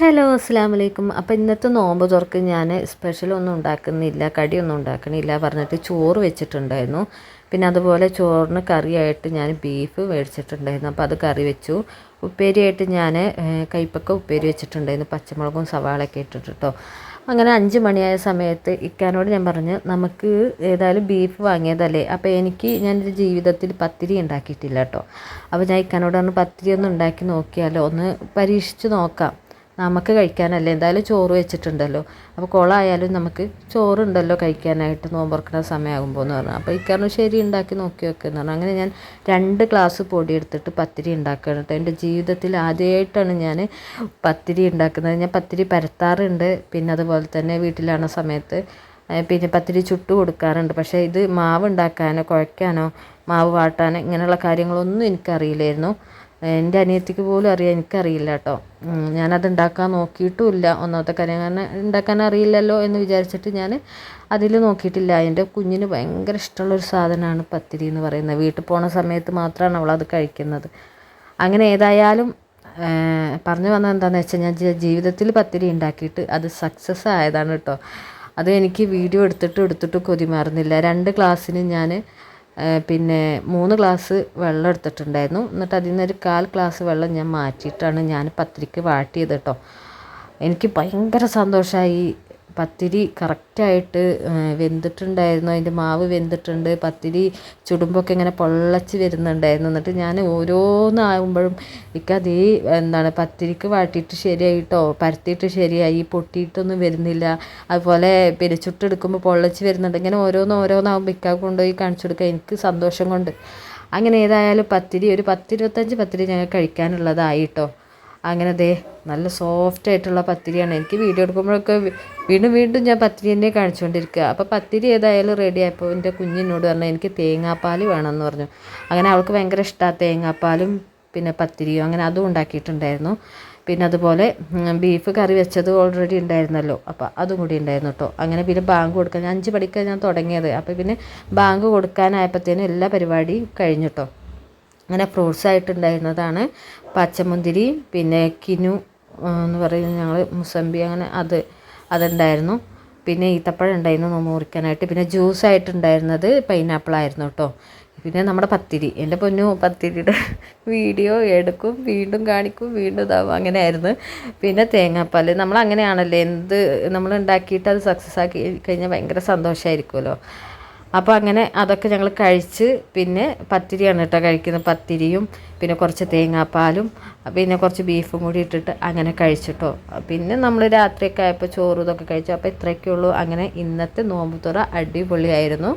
Hello അസ്സാം വലൈക്കും അപ്പോൾ ഇന്നത്തെ നോമ്പ് തുറക്ക് ഞാൻ സ്പെഷ്യലൊന്നും ഉണ്ടാക്കുന്നില്ല കടിയൊന്നും ഉണ്ടാക്കണില്ല പറഞ്ഞിട്ട് ചോറ് വെച്ചിട്ടുണ്ടായിരുന്നു. പിന്നെ അതുപോലെ ചോറിന് കറിയായിട്ട് ഞാൻ ബീഫ് മേടിച്ചിട്ടുണ്ടായിരുന്നു. അപ്പോൾ അത് കറി വെച്ചു. ഉപ്പേരിയായിട്ട് ഞാൻ കൈപ്പക്ക ഉപ്പേരി വെച്ചിട്ടുണ്ടായിരുന്നു. പച്ചമുളകും സവാളയൊക്കെ ഇട്ടിട്ട് കേട്ടോ അങ്ങനെ അഞ്ച് മണിയായ സമയത്ത് ഇക്കാനോട് ഞാൻ പറഞ്ഞു നമുക്ക് ഏതായാലും ബീഫ് വാങ്ങിയതല്ലേ? അപ്പോൾ എനിക്ക് ഞാനൊരു ജീവിതത്തിൽ പത്തിരി ഉണ്ടാക്കിയിട്ടില്ല കേട്ടോ അപ്പോൾ ഞാൻ ഇക്കാനോട് പറഞ്ഞു പത്തിരി ഒന്ന് ഉണ്ടാക്കി നോക്കിയാലോ? ഒന്ന് പരീക്ഷിച്ച് നോക്കാം. നമുക്ക് കഴിക്കാനല്ലേ? എന്തായാലും ചോറ് വെച്ചിട്ടുണ്ടല്ലോ. അപ്പോൾ കുളമായാലും നമുക്ക് ചോറുണ്ടല്ലോ കഴിക്കാനായിട്ട് നോമ്പുറക്കുന്ന സമയമാകുമ്പോൾ എന്ന് പറഞ്ഞു. അപ്പോൾ ഇക്കാരണം ശരി ഉണ്ടാക്കി നോക്കി വെക്കുന്നു പറഞ്ഞു. അങ്ങനെ ഞാൻ രണ്ട് ഗ്ലാസ് പൊടി എടുത്തിട്ട് പത്തിരി ഉണ്ടാക്കുകയാണ് കേട്ടോ. എന്റെ ജീവിതത്തിൽ ആദ്യമായിട്ടാണ് ഞാൻ പത്തിരി ഉണ്ടാക്കുന്നത്. ഞാൻ പത്തിരി പരത്താറുണ്ട്. പിന്നെ അതുപോലെ തന്നെ വീട്ടിലാണ സമയത്ത് പിന്നെ പത്തിരി ചുട്ട് കൊടുക്കാറുണ്ട്. പക്ഷേ ഇത് മാവ് ഉണ്ടാക്കാനോ കുഴയ്ക്കാനോ മാവ് വാട്ടാനോ ഇങ്ങനെയുള്ള കാര്യങ്ങളൊന്നും എനിക്കറിയില്ലായിരുന്നു. എന്റെ അനിയത്തിക്ക് പോലും അറിയാം എനിക്കറിയില്ല കേട്ടോ. ഞാനത് ഉണ്ടാക്കാൻ നോക്കിയിട്ടുമില്ല. ഒന്നാമത്തെ കാര്യം കാരണം ഉണ്ടാക്കാൻ അറിയില്ലല്ലോ എന്ന് വിചാരിച്ചിട്ട് ഞാൻ അതിൽ നോക്കിയിട്ടില്ല. എന്റെ കുഞ്ഞിന് ഭയങ്കര ഇഷ്ടമുള്ളൊരു സാധനമാണ് പത്തിരി എന്ന് പറയുന്നത്. വീട്ടിൽ പോണ സമയത്ത് മാത്രമാണ് അവളത് കഴിക്കുന്നത്. അങ്ങനെ ഏതായാലും പറഞ്ഞു വന്നത് എന്താണെന്ന് വെച്ചാൽ ഞാൻ ജീവിതത്തിൽ പത്തിരി ഉണ്ടാക്കിയിട്ട് അത് സക്സസ് ആയതാണ് കേട്ടോ. അത് എനിക്ക് വീഡിയോ എടുത്തിട്ട് എടുത്തിട്ട് കൊതിമാറുന്നില്ല രണ്ട് ക്ലാസ്സിന് ഞാൻ പിന്നെ മൂന്ന് ഗ്ലാസ് വെള്ളം എടുത്തിട്ടുണ്ടായിരുന്നു. എന്നിട്ട് അതിൽ നിന്നൊരു കാൽ ഗ്ലാസ് വെള്ളം ഞാൻ മാറ്റിയിട്ടാണ് ഞാൻ പത്തിരിക്ക് വാട്ടിയത് കേട്ടോ. എനിക്ക് ഭയങ്കര സന്തോഷമായി. പത്തിരി കറക്റ്റായിട്ട് വെന്തിട്ടുണ്ടായിരുന്നു. അതിന്റെ മാവ് വെന്തിട്ടുണ്ട്. പത്തിരി ചുടുമ്പൊക്കെ ഇങ്ങനെ പൊള്ളച്ച് വരുന്നുണ്ടായിരുന്നു. എന്നിട്ട് ഞാൻ ഓരോന്നാകുമ്പോഴും എനിക്കതേ എന്താണ് പത്തിരിക്ക് വാട്ടിയിട്ട് ശരിയായിട്ടോ? പരത്തിയിട്ട് ശരിയായി. പൊട്ടിയിട്ടൊന്നും വരുന്നില്ല. അതുപോലെ പിന്നെ ചുട്ടെടുക്കുമ്പോൾ പൊള്ളച്ച് വരുന്നുണ്ട്. ഇങ്ങനെ ഓരോന്ന് ഓരോന്നാകുമ്പോൾ ഇക്കാ കൊണ്ടുപോയി കാണിച്ചു കൊടുക്കുക എനിക്ക് സന്തോഷം കൊണ്ട്. അങ്ങനെ ഏതായാലും പത്തിരി ഒരു പത്തിരുപത്തഞ്ച് പത്തിരി ഞങ്ങൾ കഴിക്കാനുള്ളതായിട്ടോ. അങ്ങനെ ദേ നല്ല സോഫ്റ്റ് ആയിട്ടുള്ള പത്തിരിയാണ്. എനിക്ക് വീഡിയോ എടുക്കുമ്പോഴൊക്കെ വീണ്ടും വീണ്ടും ഞാൻ പത്തിരി തന്നെ കാണിച്ചുകൊണ്ടിരിക്കുക അപ്പോൾ പത്തിരി ഏതായാലും റെഡി ആയപ്പോൾ എന്റെ കുഞ്ഞിനോട് പറഞ്ഞു എനിക്ക് തേങ്ങാപ്പാൽ വേണമെന്ന് പറഞ്ഞു. അങ്ങനെ അവൾക്ക് ഭയങ്കര ഇഷ്ടമാണ് തേങ്ങാപ്പാലും പിന്നെ പത്തിരിയും അങ്ങനെ അതും ഉണ്ടാക്കിയിട്ടുണ്ടായിരുന്നു. പിന്നെ അതുപോലെ ബീഫ് കറി വെച്ചത് ഓൾറെഡി ഉണ്ടായിരുന്നല്ലോ. അപ്പോൾ അതും കൂടി ഉണ്ടായിരുന്നു കേട്ടോ അങ്ങനെ പിന്നെ ബാങ്ക് കൊടുക്കാൻ അഞ്ച് മണിക്കാണ് ഞാൻ തുടങ്ങിയത്. അപ്പോൾ പിന്നെ ബാങ്ക് കൊടുക്കാനായപ്പോഴത്തേനും എല്ലാ പരിപാടിയും കഴിഞ്ഞു കേട്ടോ അങ്ങനെ ഫ്രൂട്ട്സ് ആയിട്ടുണ്ടായിരുന്നതാണ് പച്ചമുന്തിരി പിന്നെ കിനു എന്ന് പറയുന്നത് ഞങ്ങൾ മുസമ്പി അങ്ങനെ അത് അതുണ്ടായിരുന്നു. പിന്നെ ഈത്തപ്പഴം ഉണ്ടായിരുന്നു മുറിക്കാനായിട്ട്. പിന്നെ ജ്യൂസ് ആയിട്ടുണ്ടായിരുന്നത് പൈനാപ്പിൾ ആയിരുന്നു കേട്ടോ. പിന്നെ നമ്മുടെ പത്തിരി. എന്റെ പൊന്നു പത്തിരിയുടെ വീഡിയോ എടുക്കും വീണ്ടും കാണിക്കും വീണ്ടും ഇതാവും. അങ്ങനെയായിരുന്നു. പിന്നെ തേങ്ങാപ്പാൽ നമ്മൾ അങ്ങനെയാണല്ലോ എന്ത് നമ്മൾ ഉണ്ടാക്കിയിട്ട് അത് സക്സസ് ആക്കി കഴിഞ്ഞാൽ ഭയങ്കര സന്തോഷമായിരിക്കുമല്ലോ അപ്പോൾ അങ്ങനെ അതൊക്കെ ഞങ്ങൾ കഴിച്ച് പിന്നെ പത്തിരിയാണ് കേട്ടോ കഴിക്കുന്നത്. പത്തിരിയും പിന്നെ കുറച്ച് തേങ്ങാപ്പാലും പിന്നെ കുറച്ച് ബീഫും കൂടി ഇട്ടിട്ട് അങ്ങനെ കഴിച്ചിട്ടോ. പിന്നെ നമ്മൾ രാത്രിയൊക്കെ ആയപ്പോൾ ചോറും ഇതൊക്കെ കഴിച്ചു. അപ്പോൾ ഇത്രയൊക്കെ ഉള്ളൂ. അങ്ങനെ ഇന്നത്തെ നോമ്പ് തുറ അടിപൊളിയായിരുന്നു.